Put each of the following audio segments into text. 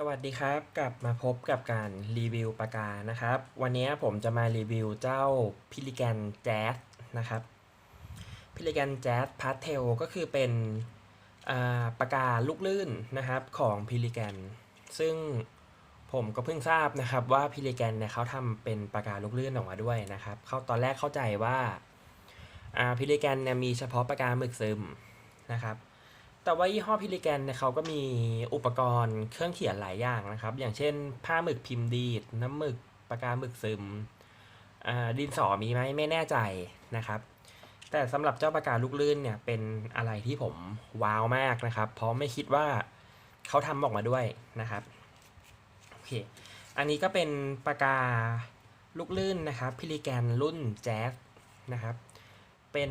สวัสดีครับ กลับมาพบกับการรีวิวปากกานะครับ วันนี้ผมจะมารีวิวเจ้าพิลิแกนแจ๊สนะครับพิลิแกนแจ๊สพาสเทลก็คือเป็นอ่าปากกาลูกลื่นนะครับของพิลิแกนซึ่งผมก็เพิ่งทราบนะครับว่าพิลิแกนเนี่ยเขาทำเป็นปากกาลูกลื่นออกมาด้วยนะครับเขาตอนแรกเข้าใจว่าอ่าพิลิแกนเนี่ยมีเฉพาะปากกาหมึกซึมนะครับ แต่ว่ายี่ห้อพิลิแกนเนี่ยเขาก็มีอุปกรณ์เครื่องเขียนหลายอย่างนะครับ อย่างเช่น ผ้าหมึกพิมพ์ดีด น้ำหมึกปากกาหมึกซึมดินสอมีไหมไม่แน่ใจนะครับ แต่สำหรับเจ้าปากกาลูกลื่นเนี่ยเป็นอะไรที่ผมว้าวมากนะครับ เพราะไม่คิดว่าเขาทำออกมาด้วยนะครับโอเคอันนี้ก็เป็นปากกาลูกลื่นนะครับพิลิแกนรุ่นแจ๊สนะครับ เป็น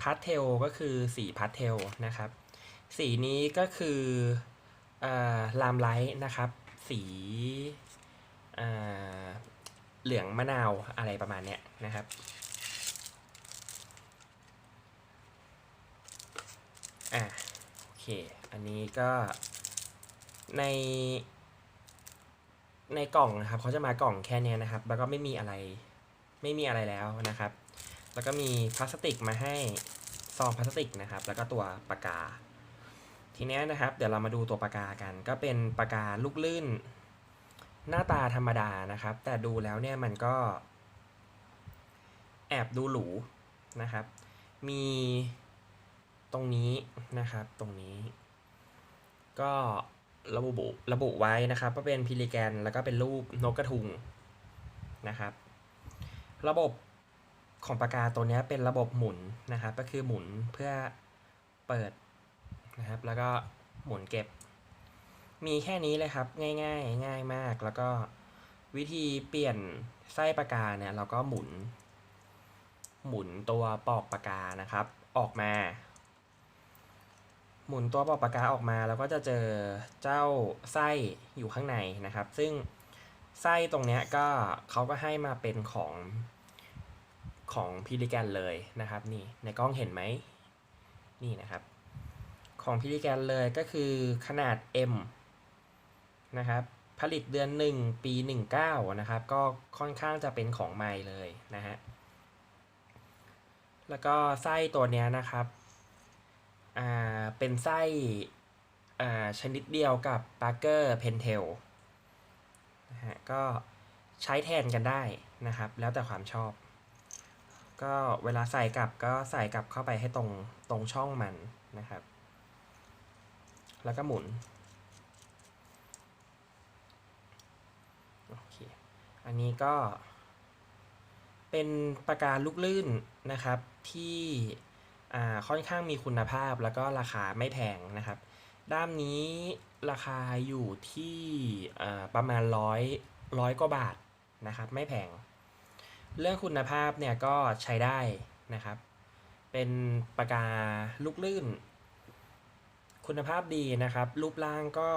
พาสเทลก็คือสีพาสเทลนะครับ สีนี้ก็คือลามไลท์นะครับ สีเหลืองมะนาวอะไรประมาณเนี้ยนะครับ อะโอเค อันนี้ก็ในในกล่องนะครับเขาจะมากล่องแค่เนี้นะครับ แล้วก็ไม่มีอะไรไม่มีอะไรแล้วนะครับ แล้วก็มีพลาสติกมาให้ซองพลาสติกนะครับ แล้วก็ตัวปากกา ทีเนี้ยนะครับ เดี๋ยวเรามาดูตัวปากกากัน ก็เป็นปากกาลูกลื่น หน้าตาธรรมดานะครับ แต่ดูแล้วเนี่ยมันก็ แอบดูหรูนะครับ มีตรงนี้นะครับตรงนี้ ก็ระบุระบุไว้นะครับว่าเป็นพิลิแกนแล้วก็เป็นรูปนกกระทุงนะครับ ระบบของปากกาตัวนี้เป็นระบบหมุนนะครับ ก็คือหมุนเพื่อเปิด นะครับ แล้วก็หมุนเก็บ มีแค่นี้เลยครับ ง่ายๆง่ายมาก แล้วก็วิธีเปลี่ยนไส้ปากกาเนี่ยเราก็หมุน หมุนตัวปอกปากกานะครับ ออกมา หมุนตัวปอกปากกาออกมาแล้วก็จะเจอเจ้าไส้อยู่ข้างในนะครับ ซึ่งไส้ตรงเนี้ยก็เขาก็ให้มาเป็นของของพิลิแกนเลยนะครับ นี่ในกล้องเห็นไหมนี่นะครับ ของพิลิแกนเลยก็คือขนาด M นะครับ ผลิตเดือน 1 ปี 19 นะครับ ก็ค่อนข้างจะเป็นของใหม่เลยนะฮะ แล้วก็ไส้ตัวนี้นะครับ อ่า เป็นไส้ อ่า ชนิดเดียวกับ Parker Pentel นะฮะ ก็ใช้แทนกันได้นะครับ แล้วแต่ความชอบ ก็เวลาใส่กลับก็ใส่กลับเข้าไปให้ตรงตรงช่องมันนะครับ แล้วก็หมุน โอเค อันนี้ก็ เป็นปากกาลูกลื่นนะครับ ที่ค่อนข้างมีคุณภาพแล้วก็ราคาไม่แพงนะครับ ด้ามนี้ราคาอยู่ที่ประมาณร้อยร้อยกว่าบาทนะครับ ไม่แพง เรื่องคุณภาพเนี่ยก็ใช้ได้นะครับ เป็นปากกาลูกลื่น คุณภาพดีนะครับ รูปร่างก็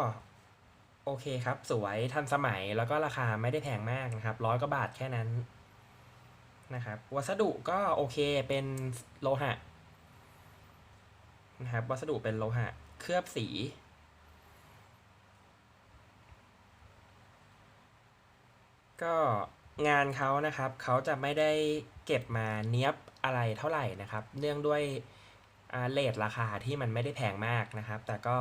โอเคครับ สวยทันสมัยแล้วก็ราคาไม่ได้แพงมากนะครับร้อยกว่าบาทแค่นั้นนะครับ วัสดุก็โอเคเป็นโลหะนะครับ วัสดุเป็นโลหะ เคลือบสี ก็งานเขานะครับ เขาจะไม่ได้เก็บมาเนี้ยบอะไรเท่าไหร่นะครับ เนื่องด้วย เลทราคาที่มันไม่ได้แพงมากนะครับ แต่ก็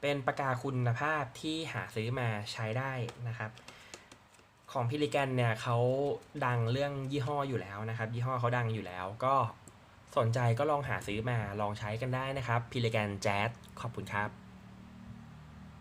เป็นปากกาคุณภาพที่หาซื้อมาใช้ได้นะครับ ของพิลิแกนเนี่ยเขาดังเรื่องยี่ห้ออยู่แล้วนะครับ ยี่ห้อเขาดังอยู่แล้วก็สนใจก็ลองหาซื้อมาลองใช้กันได้นะครับพิลิแกนแจ๊สขอบคุณครับ